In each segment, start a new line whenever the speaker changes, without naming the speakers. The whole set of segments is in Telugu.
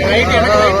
dari lagi?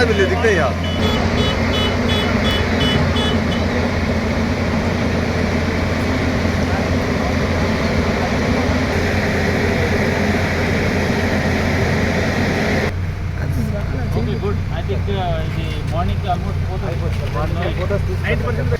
Sosyal Birlik'te ya. Good. I think uh, the morning almost
4 to 9 percent.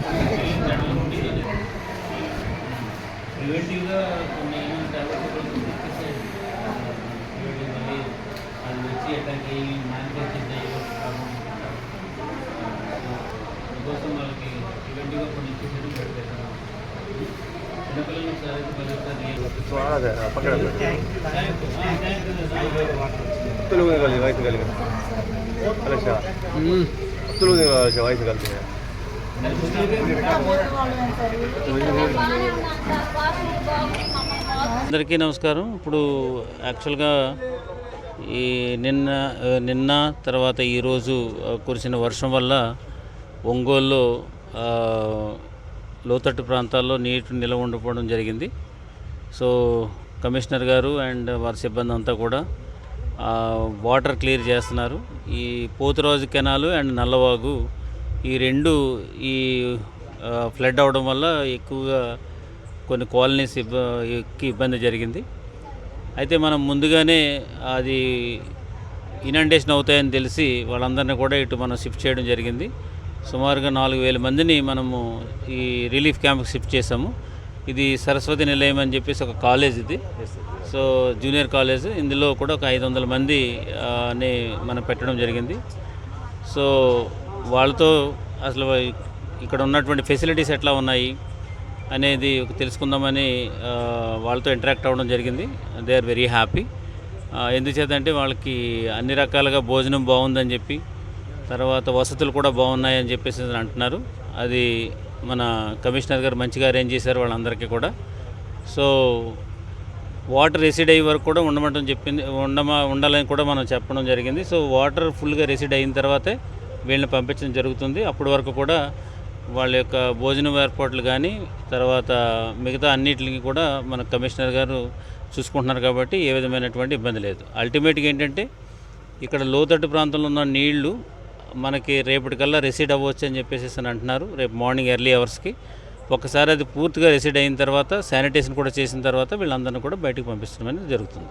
ప్రివెంటివ్గా కొన్ని ఏమైనా కూడా తీసుకొచ్చేసేయండి. ప్రివెంటివ్ మళ్ళీ అది వచ్చి మ్యానుఫ్యాక్చర్ చేయడం అందుకోసం వాళ్ళకి ప్రివెంటివ్గా కొన్ని ఇచ్చేసేయడం పెడతారు చిన్నపిల్లలు
తెలుగు వయసు కలిగి అలక్ష తెలుగు వయసు కలిసి
అందరికీ నమస్కారం. ఇప్పుడు యాక్చువల్గా ఈ నిన్న నిన్న తర్వాత ఈరోజు కురిసిన వర్షం వల్ల ఒంగోలులో లోతట్టు ప్రాంతాల్లో నీటి నిల్వ ఉండిపోవడం జరిగింది. సో కమిషనర్ గారు అండ్ వారి సిబ్బంది అంతా కూడా వాటర్ క్లియర్ చేస్తున్నారు. ఈ పోతురాజు కెనాలు అండ్ నల్లవాగు ఈ రెండు ఈ ఫ్లడ్ అవడం వల్ల ఎక్కువగా కొన్ని కాలనీస్ ఇబ్బంది ఇబ్బంది జరిగింది. అయితే మనం ముందుగానే అది ఇనండేషన్ అవుతాయని తెలిసి వాళ్ళందరినీ కూడా ఇటు మనం షిఫ్ట్ చేయడం జరిగింది. సుమారుగా నాలుగు వేల మందిని మనము ఈ రిలీఫ్ క్యాంప్కి షిఫ్ట్ చేసాము ఇది సరస్వతి నిలయం అని చెప్పేసి ఒక కాలేజ్ ఇది. So junior college. ఇందులో కూడా ఒక ఐదు వందల మంది అని మనం పెట్టడం జరిగింది. సో వాళ్ళతో అసలు ఇక్కడ ఉన్నటువంటి ఫెసిలిటీస్ ఎట్లా ఉన్నాయి? అనేది తెలుసుకుందామని వాళ్ళతో ఇంటరాక్ట్ అవ్వడం జరిగింది. దే ఆర్ వెరీ హ్యాపీ ఎందుచేతంటే వాళ్ళకి అన్ని రకాలుగా భోజనం బాగుందని చెప్పి తర్వాత వసతులు కూడా బాగున్నాయని చెప్పేసి అంటున్నారు. అది మన కమిషనర్ గారు మంచిగా అరేంజ్ చేశారు వాళ్ళందరికీ కూడా. సో వాటర్ రెసిడ్ అయ్యే వరకు కూడా ఉండమంటం చెప్పింది ఉండమా ఉండాలని కూడా మనం చెప్పడం జరిగింది. సో వాటర్ ఫుల్గా రెసిడ్ అయిన తర్వాతే వీళ్ళని పంపించడం జరుగుతుంది. అప్పటి వరకు కూడా వాళ్ళ యొక్క భోజనం ఏర్పాట్లు కానీ తర్వాత మిగతా అన్నిటికి కూడా మన కమిషనర్ గారు చూసుకుంటున్నారు కాబట్టి ఏ విధమైనటువంటి ఇబ్బంది లేదు. అల్టిమేట్గా ఏంటంటే ఇక్కడ లోతట్టు ప్రాంతంలో ఉన్న నీళ్ళు మనకి రేపటికల్లా రెసీడ్ అవ్వచ్చు అని చెప్పేసి అని అంటున్నారు రేపు మార్నింగ్ ఎర్లీ అవర్స్కి. ఒకసారి అది పూర్తిగా రెసీడ్ అయిన తర్వాత శానిటేషన్ కూడా చేసిన తర్వాత వీళ్ళందరినీ కూడా బయటకు పంపించడం అనేది జరుగుతుంది.